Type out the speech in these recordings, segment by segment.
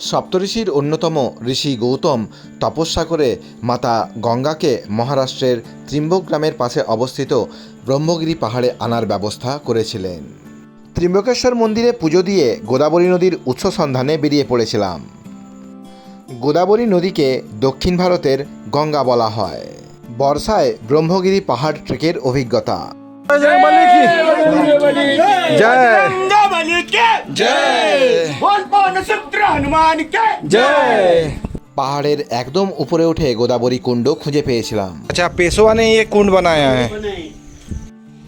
সপ্তঋষির অন্যতম ঋষি গৌতম তপস্যা করে মাতা গঙ্গাকে মহারাষ্ট্রের ত্রিম্বক গ্রামের পাশে অবস্থিত ব্রহ্মগিরি পাহাড়ে আনার ব্যবস্থা করেছিলেন। ত্রিম্বকেশ্বর মন্দিরে পুজো দিয়ে গোদাবরী নদীর উৎস সন্ধানে বেরিয়ে পড়েছিলাম। গোদাবরী নদীকে দক্ষিণ ভারতের গঙ্গা বলা হয়। বর্ষায় ব্রহ্মগিরি পাহাড় ট্রেকের অভিজ্ঞতা। পাহাড়ের একদম উপরে উঠে গোদাবরী কুণ্ড খুঁজে পেয়েছিলাম। আচ্ছা পেশোয়ানে ইয়ে কুণ্ড বানায়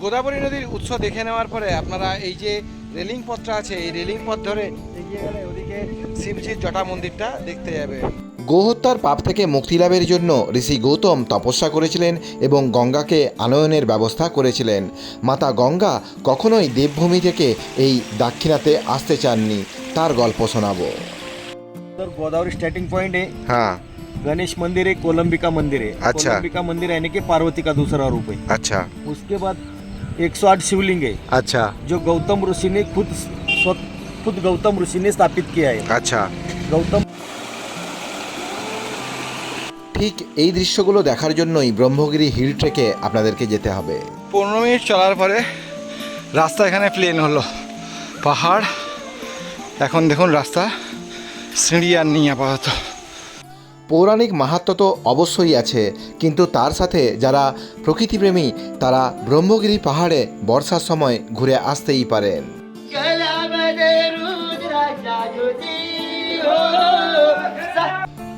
গোদাবরী নদীর উৎস দেখে নেওয়ার পরে আপনারা এই যে রেলিং পথটা আছে এই রেলিং পথ ধরে এগিয়ে গেলে ওদিকে শিবজির জটা মন্দিরটা দেখতে যাবে। গোহত্যার পাপ থেকে মুক্তি লাভের জন্য ঋষি গৌতম তপস্যা করেছিলেন এবং গঙ্গাকে আনয়নের ব্যবস্থা করেছিলেন মাতা গঙ্গা কখনোই দেবভূমি থেকে এই দাক্ষিণাতে আসতে চাননি তার গল্প শোনাবো तर गोदावरी स्टार्टिंग पॉइंट है हाँ गणेश मंदिर है कोलंबिका मंदिर है अच्छा। कोलंबिका मंदिर यानी कि पार्वती का दूसरा रूप है अच्छा उसके बाद 108 शिवलिंग है अच्छा जो गौतम ऋषि ने खुद स्व- खुद गौतम ऋषि ने स्थापित किया है अच्छा गौतम ঠিক এই দৃশ্যগুলো দেখার জন্যই ব্রহ্মগিরি হিল ট্রেকে আপনাদেরকে যেতে হবে। পনেরো মিনিট চলার পরে রাস্তা এখানে প্লেন হলো। পাহাড় এখন দেখুন রাস্তা সিঁড়ি আর নেই আপাতত। পৌরাণিক মাহাত্ম তো অবশ্যই আছে কিন্তু তার সাথে যারা প্রকৃতিপ্রেমী তারা ব্রহ্মগিরি পাহাড়ে বর্ষার সময় ঘুরে আসতেই পারেন।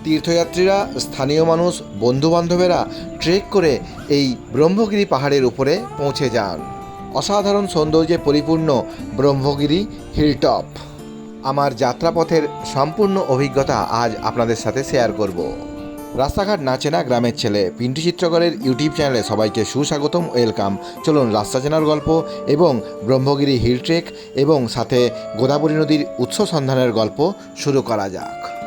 তীর্থযাত্রীরা, স্থানীয় মানুষ, বন্ধুবান্ধবেরা ট্রেক করে এই ব্রহ্মগিরি পাহাড়ের উপরে পৌঁছে যান। অসাধারণ সৌন্দর্যে পরিপূর্ণ ব্রহ্মগিরি হিলটপ আমার যাত্রাপথের সম্পূর্ণ অভিজ্ঞতা আজ আপনাদের সাথে শেয়ার করব। রাস্তাঘাট না চেনা গ্রামের ছেলে পিন্টু চিত্রকরের ইউটিউব চ্যানেলে সবাইকে সুস্বাগতম ওয়েলকাম চলুন রাস্তা চেনার গল্প এবং ব্রহ্মগিরি হিল ট্রেক এবং সাথে গোদাবরী নদীর উৎস সন্ধানের গল্প শুরু করা যাক।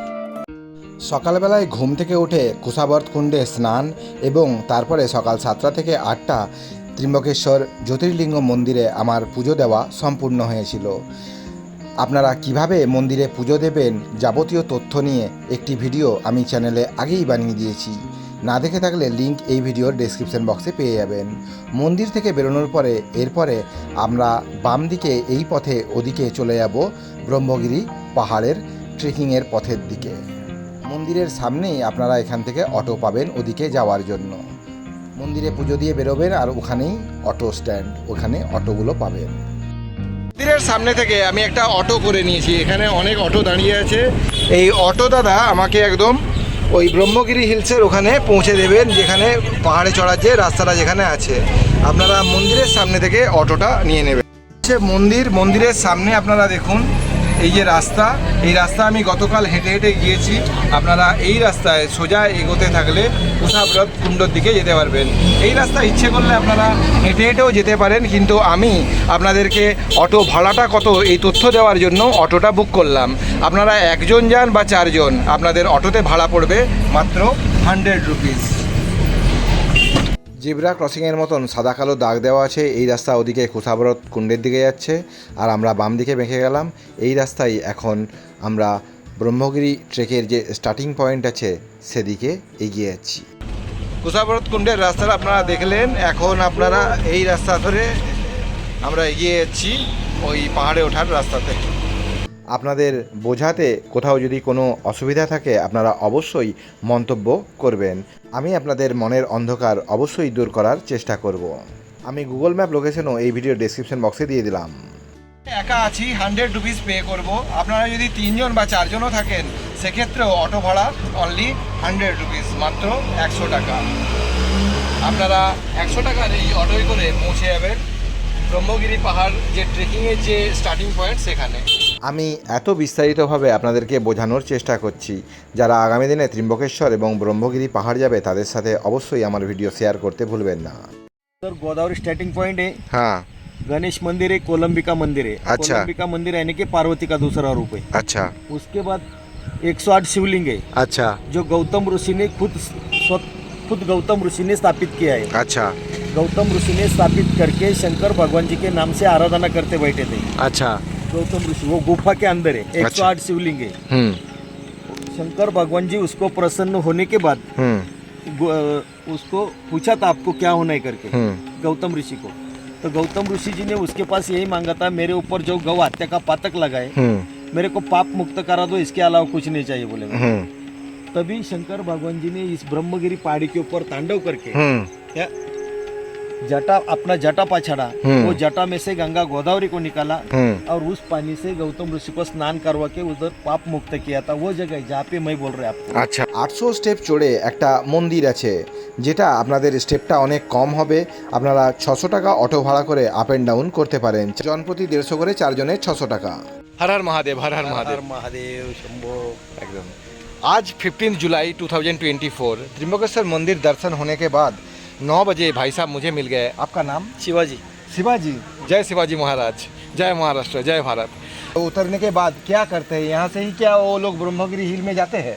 সকালবেলায় ঘুম থেকে উঠে কুশাবর্ত কুণ্ডে স্নান এবং তারপরে সকাল সাতটা থেকে আটটা ত্রিম্বকেশ্বর জ্যোতির্লিঙ্গ মন্দিরে আমার পুজো দেওয়া সম্পূর্ণ হয়েছিল। আপনারা কীভাবে মন্দিরে পুজো দেবেন যাবতীয় তথ্য নিয়ে একটি ভিডিও আমি চ্যানেলে আগেই বানিয়ে দিয়েছি। না দেখে থাকলে লিংক এই ভিডিওর ডেসক্রিপশন বক্সে পেয়ে যাবেন। মন্দির থেকে বেরোনোর পরে এরপরে আমরা বাম দিকে এই পথে ওদিকে চলে যাব ব্রহ্মগিরি পাহাড়ের ট্রেকিংয়ের পথের দিকে। মন্দিরের সামনেই আপনারা এখান থেকে অটো পাবেন ওদিকে যাওয়ার জন্য। মন্দিরে পুজো দিয়ে বেরোবেন আর ওখানেই অটো স্ট্যান্ড, ওখানে অটোগুলো পাবেন। মন্দিরের সামনে থেকে আমি একটা অটো করে নিয়েছি, এখানে অনেক অটো দাঁড়িয়ে আছে। এই অটো দাদা আমাকে একদম ওই ব্রহ্মগিরি হিলসের ওখানে পৌঁছে দেবেন, যেখানে পাহাড়ে চড়ার যে রাস্তাটা যেখানে আছে। আপনারা মন্দিরের সামনে থেকে অটোটা নিয়ে নেবেন। হচ্ছে মন্দির, মন্দিরের সামনে আপনারা দেখুন এই যে রাস্তা, এই রাস্তা আমি গতকাল হেঁটে হেঁটে গিয়েছি। আপনারা এই রাস্তায় সোজা এগোতে থাকলে উষাব্রত কুণ্ডর দিকে যেতে পারবেন। এই রাস্তা ইচ্ছে করলে আপনারা হেঁটে হেঁটেও যেতে পারেন, কিন্তু আমি আপনাদেরকে অটো ভাড়াটা কত, এই তথ্য দেওয়ার জন্য অটোটা বুক করলাম। আপনারা একজন যান বা চারজন, আপনাদের অটোতে ভাড়া পড়বে মাত্র হান্ড্রেড রুপিস জিব্রা ক্রসিংয়ের মতন সাদা কালো দাগ দেওয়া আছে। এই রাস্তা ওদিকে কুসাবরত কুণ্ডের দিকে যাচ্ছে। আর আমরা বাম দিকে বেঁকে গেলাম। এই রাস্তায় এখন আমরা ব্রহ্মগিরি ট্রেকের যে স্টার্টিং পয়েন্ট আছে, সেদিকে এগিয়ে যাচ্ছি। কুসাবরত কুণ্ডের রাস্তাটা আপনারা দেখলেন। এখন আপনারা এই রাস্তা ধরে আমরা এগিয়ে যাচ্ছি। ওই পাহাড়ে ওঠার রাস্তাতে। আপনাদের বোঝাতে কোথাও যদি কোনো অসুবিধা থাকে, আপনারা অবশ্যই মন্তব্য করবেন। আমি আপনাদের মনের অন্ধকার অবশ্যই দূর করার চেষ্টা করব। আমি গুগল ম্যাপ লোকেশনও এই ভিডিও ডেসক্রিপশন বক্সে দিয়ে দিলাম। একা আছি হান্ড্রেড রুপিস পে করব। আপনারা যদি তিনজন বা চারজনও থাকেন, সেক্ষেত্রেও অটো ভাড়া অনলি হান্ড্রেড রুপিস মাত্র একশো টাকা। আপনারা একশো টাকার এই অটোয় করে পৌঁছে যাবেন। ব্রহ্মগিরি পাহাড় যে ট্রেকিংয়ের যে স্টার্টিং পয়েন্ট সেখানে আমি এত বিস্তারিতভাবে আপনাদেরকে বোঝানোর চেষ্টা করছি যারা আগামী দিনে ত্রিম্বকেশ্বর এবং ব্রহ্মগিরি পাহাড় যাবে তাদের সাথে অবশ্যই আমার ভিডিও শেয়ার করতে ভুলবেন না तर गोदावरी स्टार्टिंग पॉइंट है হ্যাঁ गणेश मंदिर है कोलंबिका मंदिर है अच्छा। कोलंबिका मंदिर यानी कि पार्वती का दूसरा रूप है আচ্ছা उसके बाद 108 शिवलिंग है আচ্ছা जो गौतम ऋषि ने खुद स्व- खुद गौतम ऋषि ने स्थापित किया है अच्छा. गौतम ऋषि ने स्थापित करके शंकर भगवान जी के नाम से आराधना करते बैठे थे. अच्छा. गौतम ऋषि वो गुफा के अंदर है एक सौ अच्छा. आठ शिवलिंग. है हम्म. शंकर भगवान जी उसको प्रसन्न होने के बाद हम्म. उसको पूछा था आपको क्या होना है करके? हम्म. गौतम ऋषि को. तो गौतम ऋषि जी ने उसके पास यही मांगा था मेरे ऊपर जो गौ हत्या का पातक लगाए मेरे को पाप मुक्त करा दो इसके अलावा कुछ नहीं चाहिए बोले. तभी शंकर भगवान जी ने इस ब्रह्मगिरी पहाड़ी के ऊपर तांडव करके হুম या जटा अपना जटा पछाड़ा हम्म। वो जटा में से गंगा गोदावरी को निकाला হুম और उस पानी से गौतम ऋषि को स्नान करवा के उधर पाप मुक्त किया था वो जगह है जहाँ पे मैं बोल रहा आपको আচ্ছা আটশো স্টেপ চড়ে একটা মন্দির আছে যেটা আপনাদের স্টেপটা অনেক কম হবে আপনারা ছশো টাকা অটো ভাড়া করে আপ অ্যান্ড ডাউন করতে পারেন জনপ্রতি দেড়শো করে চারজনের ছশো টাকা हर हर महादेव हर हर महादेव हर महादेव शंभो एकदम आज 15 जुलाई 2024 त्रिम्बकेश्वर मंदिर दर्शन होने के बाद 9 बजे भाई साहब मुझे मिल गए। आपका नाम? शिवाजी। शिवाजी। जय शिवाजी महाराज। जय महाराष्ट्र जय भारत। तो उतरने के बाद क्या करते हैं? यहाँ से ही क्या वो लोग ब्रह्मगिरी हिल में जाते हैं?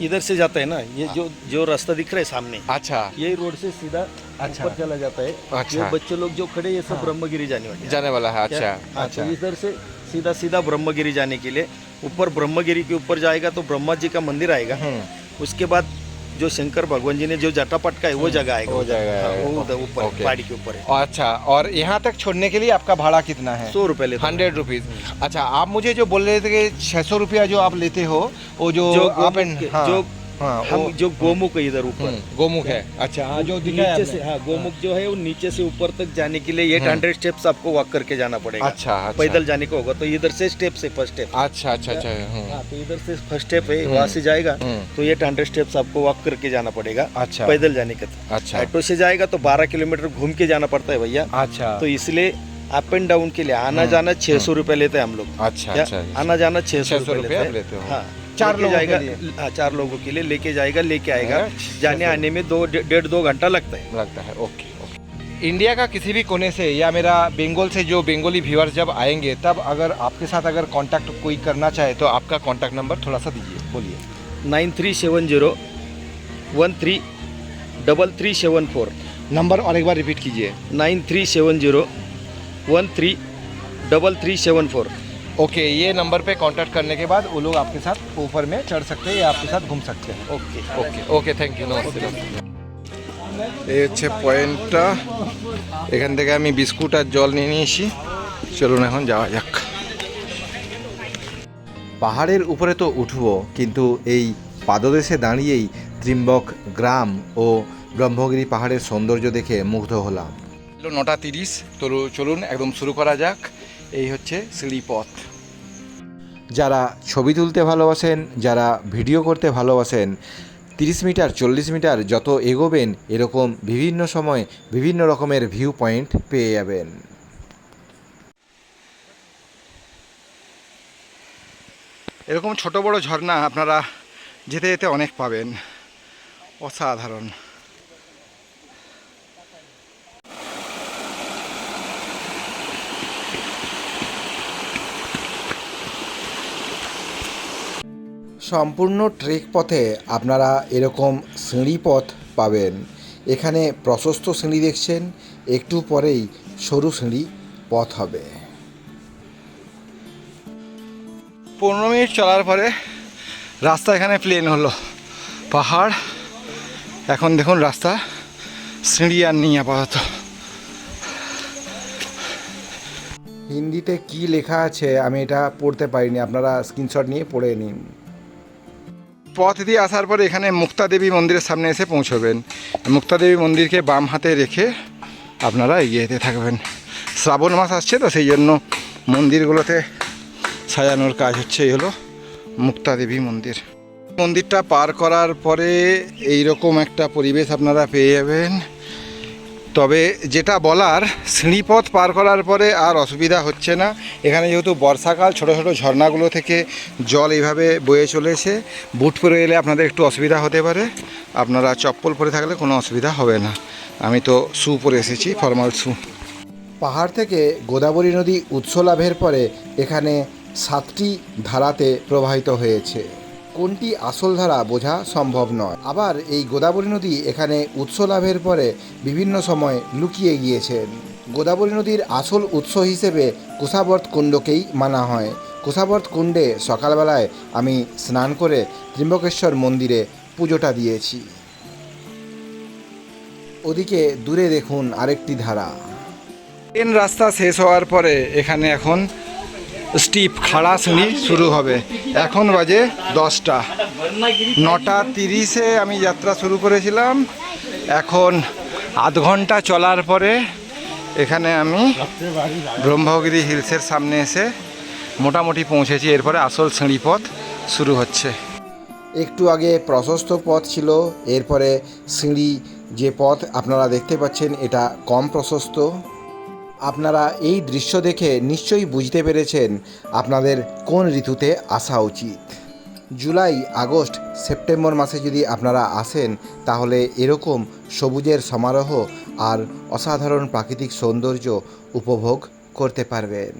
इधर से जाते है ना ये जो जो रास्ता दिख रहा है सामने अच्छा। यही रोड से सीधा अच्छा। ऊपर चला जाता है। अच्छा। बच्चे लोग जो खड़े ये सब ब्रह्मगिरी जाने वाले जाने वाला है अच्छा हाँ, अच्छा। तो इधर से सीधा सीधा ब्रह्मगिरी जाने के लिए ऊपर ब्रह्मगिरी के ऊपर जाएगा तो ब्रह्मा जी का मंदिर आएगा। हम्म। उसके बाद जो शंकर भगवान जी ने जो जटापट का है वो जगह आएगा वो जगह हाँ, ऊपर। पहाड़ी के ऊपर है। अच्छा और यहाँ तक छोड़ने के लिए आपका भाड़ा कितना है? सौ रुपए लेते हंड्रेड रुपीज़। अच्छा आप मुझे जो बोल रहे थे कि छह सौ रुपया जो आप लेते हो वो जो जो आप हाँ, जो हाँ, हम जो गोमुख है इधर ऊपर। हम्म, गोमुख है। अच्छा हाँ जो नीचे से हाँ गोमुख जो है वो नीचे से ऊपर तक जाने के लिए एट हंड्रेड स्टेप्स आपको वॉक करके जाना पड़ेगा। अच्छा अच्छा। पैदल जाने को होगा तो इधर से स्टेप से फ़र्स्ट स्टेप अच्छा अच्छा अच्छा हम्म, हाँ तो इधर से फ़र्स्ट स्टेप है वहाँ से जाएगा हम्म, तो एट हंड्रेड स्टेप्स आपको वॉक करके जाना पड़ेगा अच्छा। पैदल जाने का अच्छा। ऑटो से जाएगा तो बारह किलोमीटर घूम के जाना पड़ता है भैया। अच्छा। तो इसलिए अप एंड डाउन के लिए आना जाना छह सौ रुपए लेते हैं हम लोग। अच्छा क्या? अच्छा आना जाना छह सौ 600 रुपए रुपए आप लेते हैं। हो। हाँ। चार लोगों के जाएगा लिए? हाँ चार लोगों के लिए लेके जाएगा लेके आएगा। हाँ, जाने आने में दो डेढ़ दो घंटा लगता है। लगता है ओके ओके। इंडिया का किसी भी कोने से या मेरा बंगाल से जो बंगाली व्यूअर्स जब आएँगे तब अगर आपके साथ अगर कांटेक्ट कोई करना चाहे तो आपका कांटेक्ट नंबर थोड़ा सा दीजिए बोलिए। Nine three seven zero one three double three seven four. Number और एक बार रिपीट कीजिए। Nine three seven zero one three double three seven four. Okay ये नंबर पे कांटेक्ट करने के बाद वो लोग आपके साथ ऊपर में चढ़ सकते हैं या आपके साथ घूम सकते हैं okay okay okay thank you namaste এই হচ্ছে পয়েন্টটা এখান থেকে আমি বিস্কুট আর জল নিয়ে নিয়েছি চলুন এখন যাওয়া যাক পাহাড়ের উপরে তো উঠবো কিন্তু এই পাদদেশে দাঁড়িয়েই ত্রিম্বক গ্রাম ও ব্রহ্মগিরি পাহাড়ের সৌন্দর্য দেখে মুগ্ধ হলাম হলো নটা তিরিশ তো চলুন একদম শুরু করা যাক এই হচ্ছে সিঁড়িপথ যারা ছবি তুলতে ভালোবাসেন, যারা ভিডিও করতে ভালোবাসেন, তিরিশ মিটার, চল্লিশ মিটার যত এগোবেন, এরকম বিভিন্ন সময় বিভিন্ন রকমের ভিউ পয়েন্ট পেয়ে যাবেন। এরকম ছোট বড় ঝর্ণা আপনারা যেতে যেতে অনেক পাবেন। অসাধারণ। সম্পূর্ণ ট্রেক পথে আপনারা এরকম সিঁড়ি পথ পাবেন। এখানে প্রশস্ত সিঁড়ি দেখছেন একটু পরেই সরু সিঁড়ি পথ হবে। পনেরো মিনিট চলার পরে রাস্তা এখানে প্লেন হলো। পাহাড় এখন দেখুন রাস্তা সিঁড়ি আর নেই আপাতত। হিন্দিতে কি লেখা আছে আমি এটা পড়তে পারিনি আপনারা স্ক্রিনশট নিয়ে পড়ে নিন। পথ দিয়ে আসার পর এখানে মুক্তা দেবী মন্দিরের সামনে এসে পৌঁছবেন। মুক্তা দেবী মন্দিরকে বাম হাতে রেখে আপনারা এগিয়ে যেতে থাকবেন। শ্রাবণ মাস আসছে তো, সেই জন্য মন্দিরগুলোতে সাজানোর কাজ হচ্ছে, এই হলো মুক্তা দেবী মন্দির। মন্দিরটা পার করার পরে এই রকম একটা পরিবেশ আপনারা পেয়ে যাবেন। তবে যেটা বলার সিঁড়িপথ পার করার পরে আর অসুবিধা হচ্ছে না। এখানে যেহেতু বর্ষাকাল, ছোট ছোট ঝর্ণাগুলো থেকে জল এইভাবে বয়ে চলেছে। বুট পরে এলে আপনাদের একটু অসুবিধা হতে পারে। আপনারা চপ্পল পরে থাকলে কোনো অসুবিধা হবে না। আমি তো শু পরে এসেছি, ফর্মাল শু পাহাড় থেকে গোদাবরী নদী উৎস লাভের পরে এখানে সাতটি ধারাতে প্রবাহিত হয়েছে। কোনটি আসল ধারা বোঝা সম্ভব নয়। আবার এই গোদাবরী নদী এখানে উৎস লাভের পরে বিভিন্ন সময় লুকিয়ে গিয়েছেন গোদাবরী নদীর আসল উৎস হিসেবে কুশাবর্ত কুণ্ডকেই মানা হয়। কুশাবর্ত কুণ্ডে সকালবেলায় আমি স্নান করে ত্রিম্বকেশ্বর মন্দিরে পুজোটা দিয়েছি। ওদিকে দূরে দেখুন আরেকটি ধারা। ট্রেন রাস্তা শেষ হওয়ার পরে এখানে এখন স্টিপ খাড়া সিঁড়ি শুরু হবে। এখন বাজে দশটা। নটা তিরিশে আমি যাত্রা শুরু করেছিলাম। এখন আধ ঘণ্টা চলার পরে এখানে আমি ব্রহ্মগিরি হিলসের সামনে এসে মোটামুটি পৌঁছেছি। এরপরে আসল সিঁড়ি পথ শুরু হচ্ছে। একটু আগে প্রশস্ত পথ ছিল। এরপরে সিঁড়ি যে পথ আপনারা দেখতে পাচ্ছেন, এটা কম প্রশস্ত। আপনারা এই দৃশ্য দেখে নিশ্চয়ই বুঝতে পেরেছেন আপনাদের কোন ঋতুতে আসা উচিত। জুলাই, আগস্ট, সেপ্টেম্বর মাসে যদি আপনারা আসেন, তাহলে এরকম সবুজের সমারোহ আর অসাধারণ প্রাকৃতিক সৌন্দর্য উপভোগ করতে পারবেন।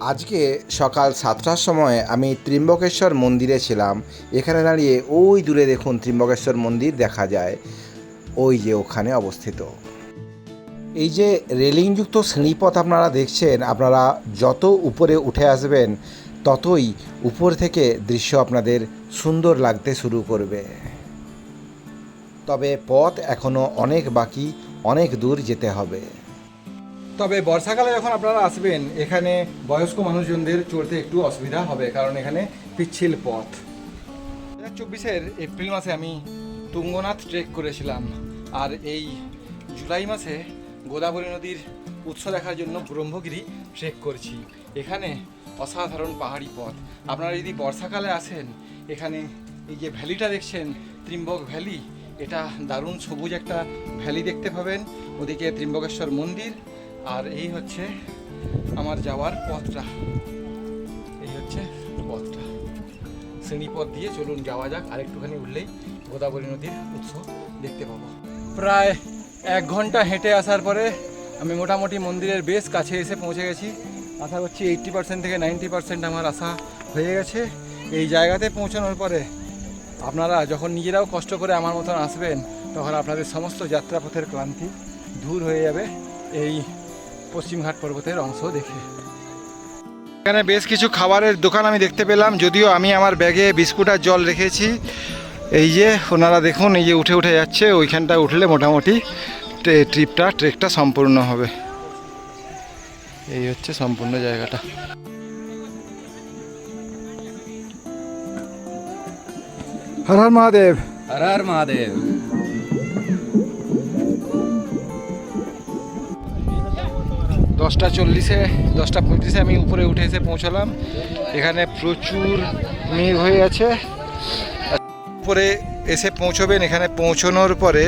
আজকে সকাল সাতটার সময় আমি ত্রিম্বকেশ্বর মন্দিরে ছিলাম। এখানে দাঁড়িয়ে ওই দূরে দেখুন ত্রিম্বকেশ্বর মন্দির দেখা যায়। ওই যে ওখানে অবস্থিত। এই যে রেলিংযুক্ত শ্রেণীপথ আপনারা দেখছেন, আপনারা যত উপরে উঠে আসবেন, ততই উপর থেকে দৃশ্য আপনাদের সুন্দর লাগতে শুরু করবে। তবে পথ এখনও অনেক বাকি, অনেক দূর যেতে হবে। তবে বর্ষাকালে যখন আপনারা আসবেন, এখানে বয়স্ক মানুষজনদের চড়তে একটু অসুবিধা হবে, কারণ এখানে পিচ্ছিল পথ। দু হাজার চব্বিশের এপ্রিল মাসে আমি তুঙ্গনাথ ট্রেক করেছিলাম, আর এই জুলাই মাসে গোদাবরী নদীর উৎস দেখার জন্য ব্রহ্মগিরি ট্রেক করছি। এখানে অসাধারণ পাহাড়ি পথ। আপনারা যদি বর্ষাকালে আসেন, এখানে এই যে ভ্যালিটা দেখছেন, ত্রিম্বক ভ্যালি, এটা দারুণ সবুজ একটা ভ্যালি দেখতে পাবেন। ওদিকে ত্রিম্বকেশ্বর মন্দির, আর এই হচ্ছে আমার যাওয়ার পথটা। এই হচ্ছে পথটা। শ্রেণি পথ দিয়ে চলুন, যাওয়া যাক। আরেকটুখানি উঠলেই গোদাবরী নদীর উৎস দেখতে পাবো। প্রায় এক ঘণ্টা হেঁটে আসার পরে আমি মোটামুটি মন্দিরের বেশ কাছে এসে পৌঁছে গেছি। আশা করছি এইট্টি পার্সেন্ট থেকে নাইনটি পার্সেন্ট আমার আশা হয়ে গেছে। এই জায়গাতে পৌঁছানোর পরে আপনারা যখন নিজেরাও কষ্ট করে আমার মতন আসবেন, তখন আপনাদের সমস্ত যাত্রাপথের ক্লান্তি দূর হয়ে যাবে এই পশ্চিমঘাট পর্বতের অংশ দেখে। এখানে বেশ কিছু খাবারের দোকান আমি দেখতে পেলাম, যদিও আমি আমার ব্যাগে বিস্কুট আর জল রেখেছি। এই যে ওনারা দেখুন এই যে উঠে উঠে যাচ্ছে ওইখানটা উঠলে মোটামুটি ট্রিপটা ট্রেকটা সম্পূর্ণ হবে। এই হচ্ছে সম্পূর্ণ জায়গাটা। হর হর মহাদেব। হর হর মহাদেব। দশটা চল্লিশে দশটা পঁয়ত্রিশে আমি উপরে উঠে এসে পৌঁছালাম। এখানে প্রচুর মেঘ হয়ে আছে। উপরে এসে পৌঁছবেন, এখানে পৌঁছানোর পরে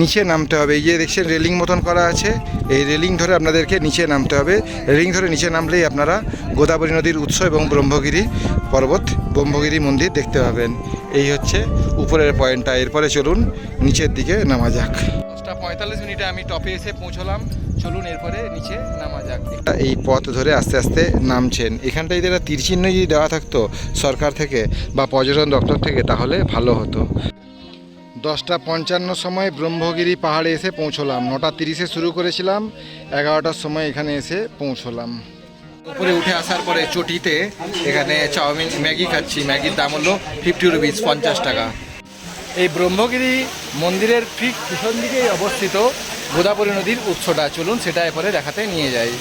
নিচে নামতে হবে। এই যে দেখছেন, রেলিং মতন করা আছে। এই রেলিং ধরে আপনাদেরকে নিচে নামতে হবে। রেলিং ধরে নিচে নামলেই আপনারা গোদাবরী নদীর উৎস এবং ব্রহ্মগিরি পর্বত, ব্রহ্মগিরি মন্দির দেখতে পাবেন। এই হচ্ছে উপরের পয়েন্টটা। এরপরে চলুন, নিচের দিকে নামা যাক। দশটা পঁয়তাল্লিশ মিনিটে আমি টপে এসে পৌঁছলাম। চলুন এরপরে নিচে নামা যাক। এই পথ ধরে আস্তে আস্তে নামছেন। এখানটায় যদি একটা তীর চিহ্ন যদি দেওয়া থাকতো সরকার থেকে বা পর্যটন দপ্তর থেকে তাহলে ভালো হতো। দশটা পঞ্চান্ন সময় ব্রহ্মগিরি পাহাড়ে এসে পৌঁছলাম। নটা তিরিশে শুরু করেছিলাম। এগারোটার সময় এখানে এসে পৌঁছলাম। উপরে উঠে আসার পরে চটিতে এখানে চাউমিন ম্যাগি খাচ্ছি। ম্যাগির দাম হলো ফিফটি রুপিস পঞ্চাশ টাকা। এই ব্রহ্মগিরি মন্দিরের ঠিক পিছন দিকেই অবস্থিত। গোদাবরী নদীর উৎসটা চলুন সেটা এরপরে দেখাতে নিয়ে যাই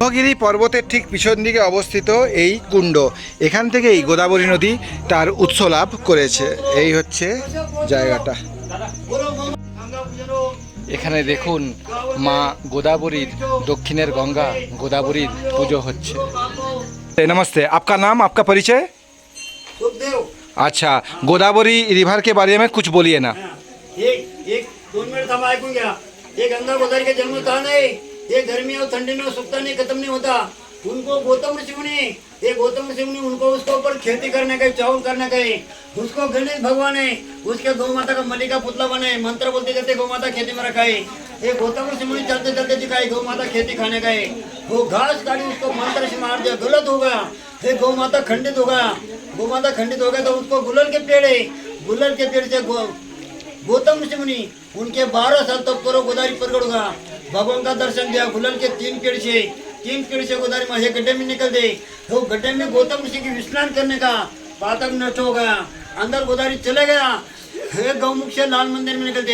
ব্রহ্মগিরি পর্বতের ঠিক পিছন দিকে অবস্থিত এই কুণ্ড এখান থেকেই গোদাবরী নদী তার উৎস লাভ করেছে এই হচ্ছে জায়গাটা এখানে দেখুন মা গোদাবরীর দক্ষিণের গঙ্গা গোদাবরীর পুজো হচ্ছে नमस्ते आपका नाम आपका परिचय अच्छा गोदावरी रिवर के बारे में कुछ बोलिए ना एक एक दोन मिनट थांबा ऐकून घ्या ये गंगा गोदावरी के जन्म स्थान है ये गर्मी और ठंडी में सूखता नहीं, खत्म नहीं होता। उनको गौतम ऋषि मुनि, ये गौतम ऋषि मुनि उनको उसके ऊपर खेती करने का चावल करने का उसको गणेश भगवान है उसके गौ माता का मलिका पुतला बने, मंत्र बोलते जाते गौ माता खेती में रखा है ये गौतम ऋषि मुनि चलते चलते दिखाई, गौ माता खेती खाने का है वो घास काटी उसको मंत्र से मार दिया गलत हो गया। फिर गौ माता खंडित होगा गौ माता खंडित हो गया तो उसको गुलर के पेड़ है। गुलर के पेड़ से गौतम ऋषि मुनि उनके बारह साल तक करो गोदारी प्रकट होगा। भगवान का दर्शन दिया गुलल के तीन पेड़ से। तीन पेड़ से गोदारी में एक गड्ढे में निकल गए तो गड्ढे में गौतम ऋषि की विश्राम करने का पातक नष्ट हो गया। अंदर गोदारी चले गया। हे गौमुख से लाल मंदिर में निकल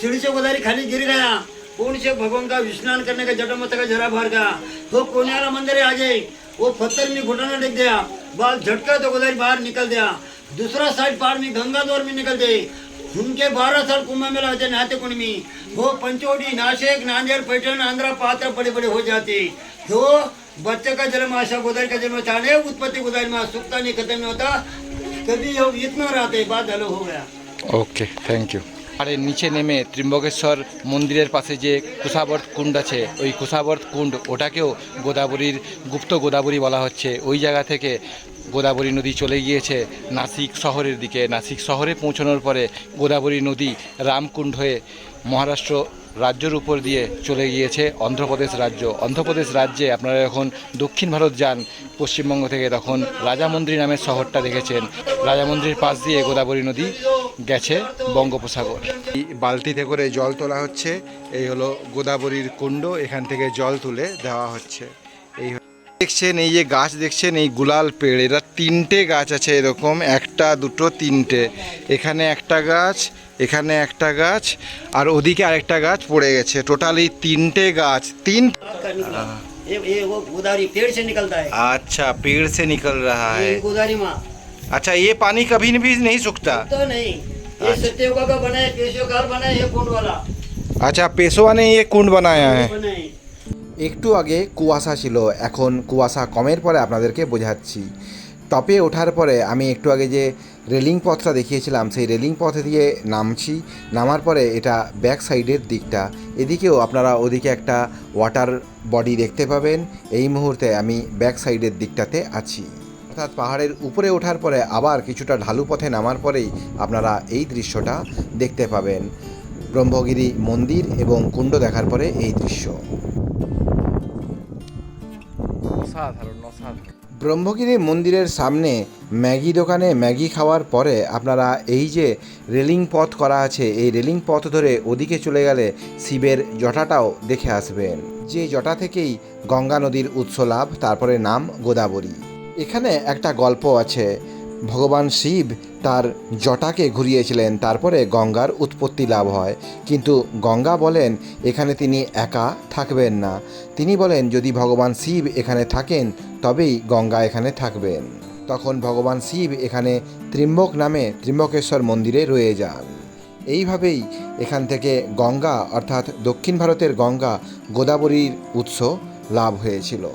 सीढ़ी से गोदारी खाली गिर गया। कौन से भगवान का स्नान करने का जटामत का जरा भर गया। तो कोनियारा मंदिर आ गए। वो पत्थर में घुटाना टेक दिया बाल झटका तो गोदारी बाहर निकल दिया। दूसरा साइड पार में गंगा दौर में निकल गई उनके बारह साल कुंभ मेला होते नहाते कुंड में वो पंचोटी नासिक नांदेड़ पैठण आंध्रा पात्र बड़े बड़े हो जाते तो बच्चे का जन्म आशा गोदावरी का जन्म था नहीं उत्पत्ति गोदावरी में सुखता नहीं खत्म नहीं होता कभी हम इतना रहते बाद हलो हो गया ওকে থ্যাংক ইউ আর এর নিচে নেমে ত্রিম্বকেশ্বর মন্দিরের পাশে যে কুশাবর্ত কুণ্ড আছে ওই কুশাবর্ত কুণ্ড ওটাকেও গোদাবরীর গুপ্ত গোদাবরী বলা হচ্ছে ওই জায়গা থেকে গোদাবরী নদী চলে গিয়েছে। নাসিক শহরের দিকে। নাসিক শহরে পৌঁছানোর পরে গোদাবরী নদী রামকুণ্ড হয়ে মহারাষ্ট্র রাজ্যের উপর দিয়ে চলে গিয়েছে অন্ধ্রপ্রদেশ রাজ্য। অন্ধ্রপ্রদেশ রাজ্যে আপনারা যখন দক্ষিণ ভারত যান, পশ্চিমবঙ্গ থেকে তখন রাজামন্দির নামের শহরটা দেখেছেন। রাজামন্দির পাশ দিয়ে গোদাবরী নদী গেছে বঙ্গোপসাগর। বালতিতে করে জল তোলা হচ্ছে। এই হলো গোদাবরীর কুণ্ড। এখান থেকে জল তুলে দেওয়া হচ্ছে। এই দেখছেন এই যে গাছ দেখছেন এই গুলাল পেড় এরা তিনটে গাছ আছে এরকম একটা দুটো তিনটে এখানে একটা গাছ এখানে একটা গাছ আর ওদিকে আরেকটা গাছ পড়ে গেছে টোটালি তিনটে গাছ তিন का निकला ये ये वो गोदावरी पेड़ से निकलता है अच्छा पेड़ से निकल रहा है ये गोदावरी माँ अच्छा ये पानी कभी भी नहीं सूखता तो नहीं ये सत्ययुगा का बना है केशव काल बना है ये कुंड वाला अच्छा पेशवा ने ये कुंड बनाया है बना है একটু আগে কুয়াশা ছিল, এখন কুয়াশা কমের পরে আপনাদেরকে বোঝাচ্ছি। টপে ওঠার পরে আমি একটু আগে যে রেলিং পথটা দেখিয়েছিলাম, সেই রেলিং পথে দিয়ে নামছি, নামার পরে এটা ব্যাক সাইডের দিকটা। এদিকেও আপনারা ওদিকে একটা ওয়াটার বডি দেখতে পাবেন, এই মুহূর্তে আমি ব্যাক সাইডের দিকটাতে আছি। অর্থাৎ পাহাড়ের উপরে ওঠার পরে আবার কিছুটা ঢালু পথে নামার পরেই আপনারা এই দৃশ্যটা দেখতে পাবেন। ব্রহ্মগিরি মন্দির এবং কুণ্ড দেখার পরে এই দৃশ্য। অসাধারণ অসাধারণ। ব্রহ্মগিরি মন্দিরের সামনে ম্যাগি দোকানে ম্যাগি খাওয়ার পরে আপনারা এই যে রেলিং পথ করা আছে, এই রেলিং পথ ধরে ওদিকে চলে গেলে শিবের জটাটাও দেখে আসবেন। যে জটা থেকেই গঙ্গা নদীর উৎস লাভ, তারপরে নাম গোদাবরী। এখানে একটা গল্প আছে ভগবান শিব তার জটাকে ঘুরিয়েছিলেন, তারপরে গঙ্গার উৎপত্তি লাভ হয়। কিন্তু গঙ্গা বলেন, এখানে তিনি একা থাকবেন না। তিনি বলেন, যদি ভগবান শিব এখানে থাকেন, তবেই গঙ্গা এখানে থাকবেন। তখন ভগবান শিব এখানে ত্রিম্বক নামে ত্রিম্বকেশ্বর মন্দিরে রয়ে যান। এইভাবেই এখান থেকে গঙ্গা, অর্থাৎ দক্ষিণ ভারতের গঙ্গা, গোদাবরীর উৎস লাভ হয়েছিল।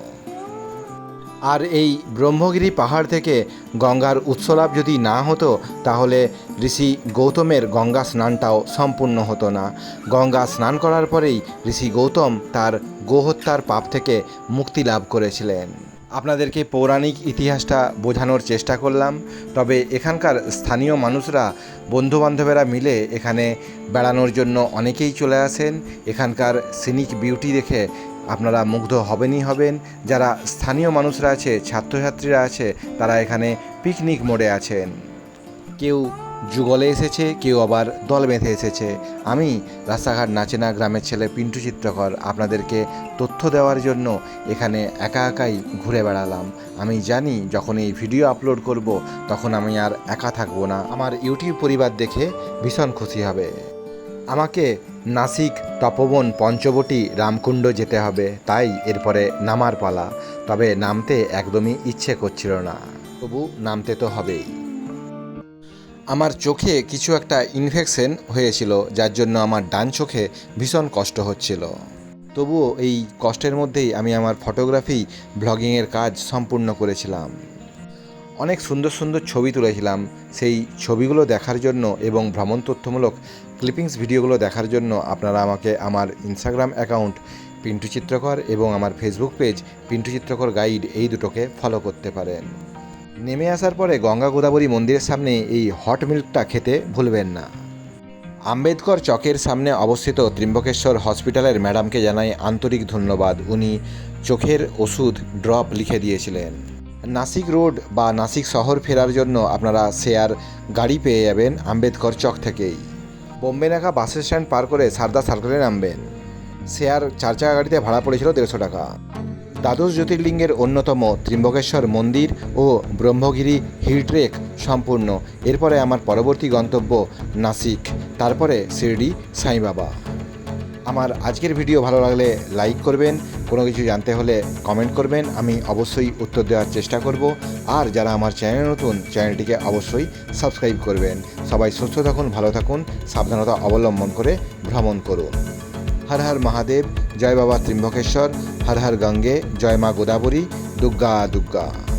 আর এই ব্রহ্মগিরি পাহাড় থেকে গঙ্গার উৎসলাভ যদি না হতো, তাহলে ঋষি গৌতমের গঙ্গা স্নানটাও সম্পূর্ণ হতো না। গঙ্গা স্নান করার পরেই ঋষি গৌতম তার গোহত্যার পাপ থেকে মুক্তি লাভ করেছিলেন। আপনাদেরকে পৌরাণিক ইতিহাসটা বোঝানোর চেষ্টা করলাম, তবে এখানকার স্থানীয় মানুষরা, বন্ধুবান্ধবেরা মিলে এখানে বেড়ানোর জন্য অনেকেই চলে আসেন। এখানকার সিনিক বিউটি দেখে আপনারা মুগ্ধ হবেনই হবেন। যারা স্থানীয় মানুষরা আছে, ছাত্রছাত্রীরা আছে, তারা এখানে পিকনিক মোড়ে আছেন। কেউ যুগলে এসেছে, কেউ আবার দল বেঁধে এসেছে। আমি রাস্তাঘাট নাচেনা গ্রামের ছেলে পিন্টু চিত্রকর আপনাদেরকে তথ্য দেওয়ার জন্য এখানে একা একাই ঘুরে বেড়ালাম। আমি জানি যখন এই ভিডিও আপলোড করব, তখন আমি আর একা থাকব না। আমার ইউটিউব পরিবার দেখে ভীষণ খুশি হবে। আমাকে নাসিক, তপবন, পঞ্চবটি, রামকুণ্ড যেতে হবে। তাই এরপরে নামার পালা। তবে নামতে একদমই ইচ্ছে করছিল না। তবু নামতে তো হবেই। আমার চোখে কিছু একটা ইনফেকশন হয়েছিল, যার জন্য আমার ডান চোখে ভীষণ কষ্ট হচ্ছিল। তবুও এই কষ্টের মধ্যেই আমি আমার ফটোগ্রাফি ব্লগিংয়ের কাজ সম্পূর্ণ করেছিলাম। অনেক সুন্দর সুন্দর ছবি তুলেছিলাম। সেই ছবিগুলো দেখার জন্য এবং ভ্রমণ তথ্যমূলক ক্লিপিংস ভিডিওগুলো দেখার জন্য আপনারা আমাকে আমার ইনস্টাগ্রাম অ্যাকাউন্ট পিন্টু চিত্রকর এবং আমার ফেসবুক পেজ পিন্টু চিত্রকর গাইড এই দুটোকে ফলো করতে পারেন। নেমে আসার পরে গঙ্গা গোদাবরী মন্দিরের সামনে এই হট মিল্কটা খেতে ভুলবেন না। আম্বেদকর চকের সামনে অবস্থিত ত্রিম্বকেশ্বর হসপিটালের ম্যাডামকে জানাই আন্তরিক ধন্যবাদ। উনি চোখের ওষুধ ড্রপ লিখে দিয়েছিলেন। নাসিক রোড বা নাসিক শহর ফেরার জন্য আপনারা শেয়ার গাড়ি পেয়ে যাবেন আম্বেদকর চক থেকেই। বোম্বে নাকা বাস স্ট্যান্ড পার করে সারদা সার্কেলে নামবেন। শেয়ার চার চাকা গাড়িতে ভাড়া পড়েছিল দেড়শো টাকা। দ্বাদশ জ্যোতির্লিঙ্গের অন্যতম ত্রিম্বকেশ্বর মন্দির ও ব্রহ্মগিরি হিল ট্রেক সম্পূর্ণ। এরপরে আমার পরবর্তী গন্তব্য নাসিক, তারপরে শিরডি, সাইবাবা। আমার আজকের ভিডিও ভালো লাগলে লাইক করবেন কোনো কিছু জানতে হলে কমেন্ট করবেন। আমি অবশ্যই উত্তর দেওয়ার চেষ্টা করব। আর যারা আমার চ্যানেল নতুন চ্যানেলটিকে অবশ্যই সাবস্ক্রাইব করবেন। সবাই সুস্থ থাকুন, ভালো থাকুন, সাবধানতা অবলম্বন করে ভ্রমণ করুন। হর হর মহাদেব, জয় বাবা ত্রিম্বকেশ্বর হর হর গঙ্গে, জয় মা গোদাবরী দুর্গা দুর্গা